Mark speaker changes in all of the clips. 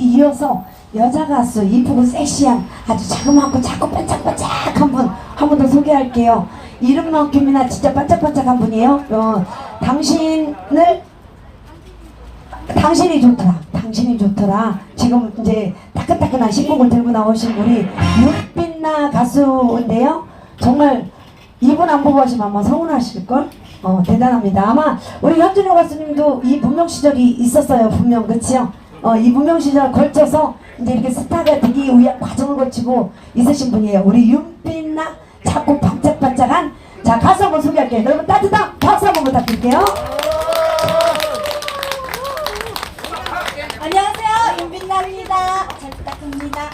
Speaker 1: 이어서 여자 가수 이쁘고 섹시한 아주 자그맣고 작고 반짝반짝한 분 한 분 더 소개할게요. 이름만큼이나 진짜 반짝반짝한 분이에요. 어, 당신을 당신이 좋더라. 당신이 좋더라. 지금 이제 따끈따끈한 신곡을 들고 나오신 분이 윤빛나 가수인데요. 정말 이분 안 보고 하시면 아마 서운하실걸? 어, 대단합니다. 아마 우리 현준호 가수님도 이 분명 시절이 있었어요. 분명, 그치요? 어, 이 시절 걸쳐서 이제 이렇게 스타가 되기 위한 과정을 거치고 있으신 분이에요. 우리 윤빛나 자꾸 반짝반짝한 자, 가수 한번 소개할게요. 여러분 따뜻한 박수 한번 부탁드릴게요.
Speaker 2: 안녕하세요 윤빛남입니다 잘 부탁드립니다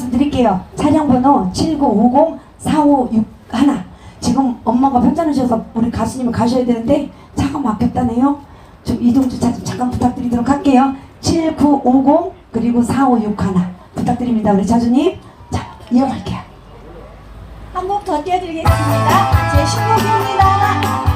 Speaker 1: 말씀 드릴게요. 차량번호 7950-4561 지금 엄마가 편찮으셔서 우리 가수님을 가셔야 되는데 차가 막혔다네요. 좀 이동 주차 좀 잠깐 부탁드리도록 할게요. 7950 그리고 4561 부탁드립니다 우리 자주님. 자 이어갈게요.
Speaker 2: 한 곡 더 띄워드리겠습니다. 제 신곡입니다.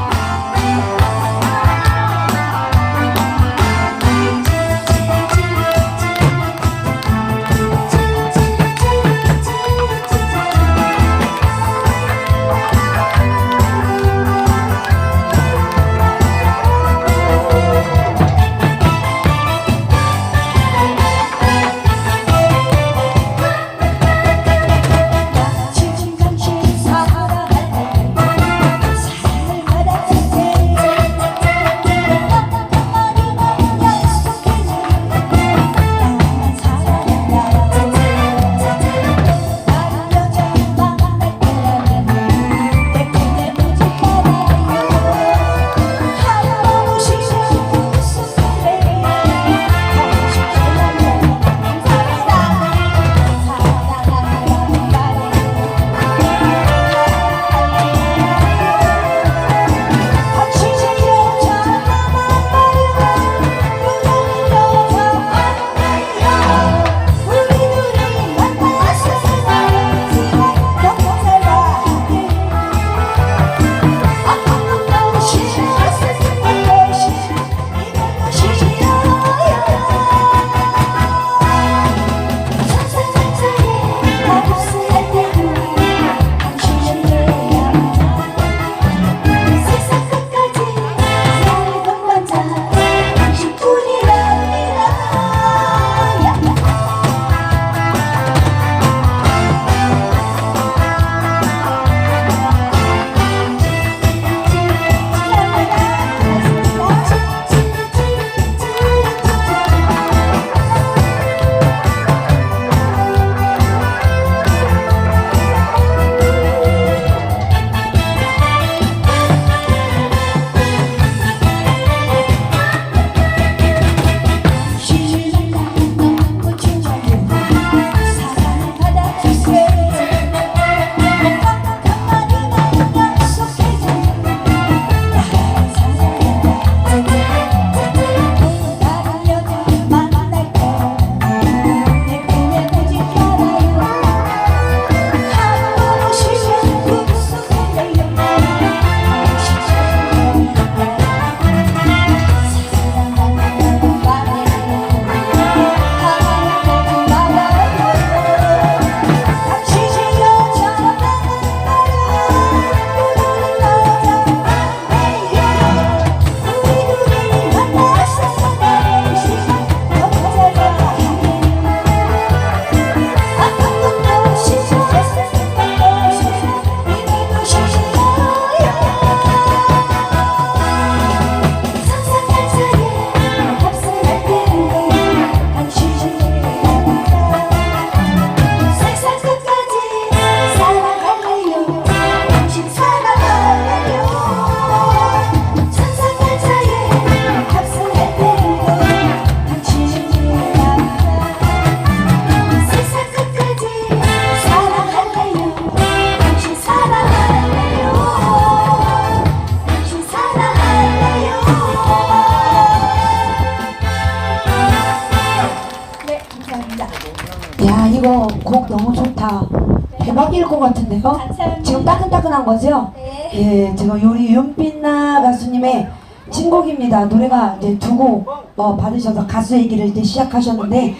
Speaker 1: 같은데요?
Speaker 2: 감사합니다.
Speaker 1: 지금 따끈따끈한 거죠?
Speaker 2: 네.
Speaker 1: 예, 지금 요리 윤빛나 가수님의 신곡입니다. 노래가 이제 두곡 어, 받으셔서 가수 얘기를 이제 시작하셨는데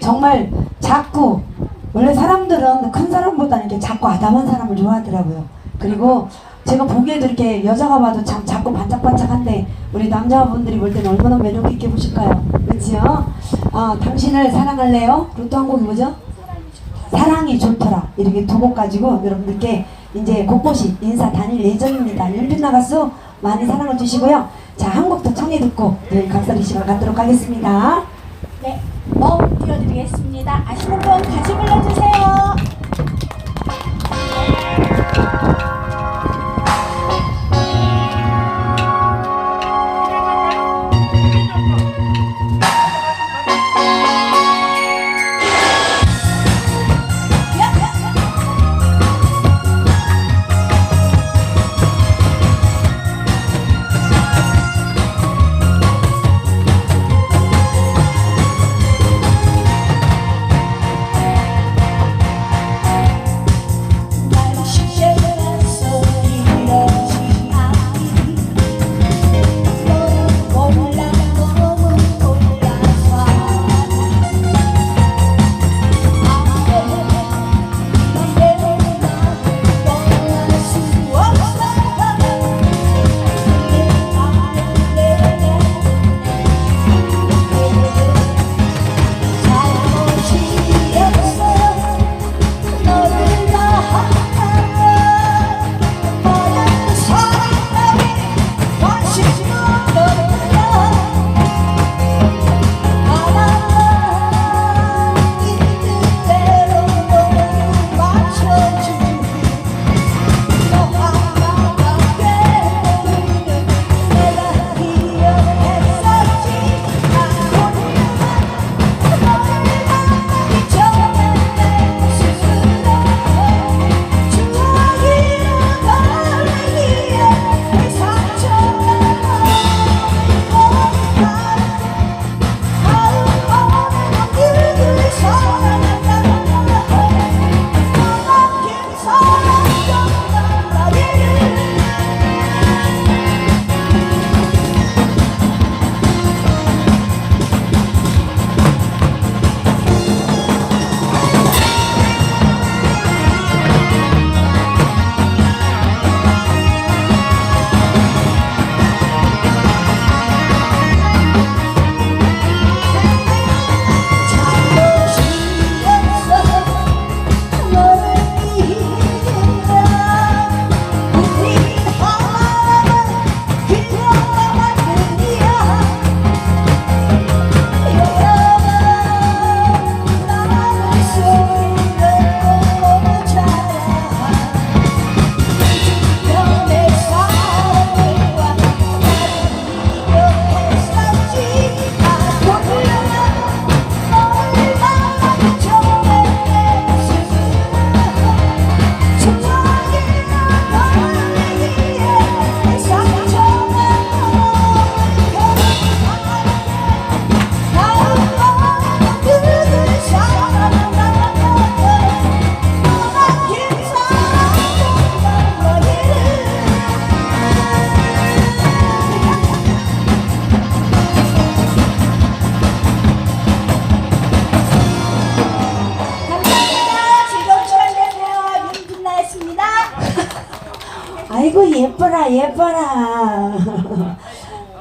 Speaker 1: 정말 작고 원래 사람들은 큰 사람보다는 이렇게 작고 아담한 사람을 좋아하더라고요. 그리고 제가 보기에도 이렇게 여자가 봐도 참 작고 반짝반짝한데 우리 남자분들이 볼 때는 얼마나 매력 있게 보실까요? 그렇지요? 아, 당신을 사랑할래요? 그리고 또한 곡이 뭐죠? 사랑이 좋더라 이렇게 두 곡 가지고 여러분들께 이제 곳곳이 인사 다닐 예정입니다. 윤빛나 가수 많이 사랑을 주시고요. 자 한곡더 청해 듣고 네, 각설이 시간 갖도록 하겠습니다.
Speaker 2: 네. 뭐 띄워드리겠습니다. 아시는 분 같이 불러주세요.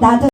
Speaker 1: 아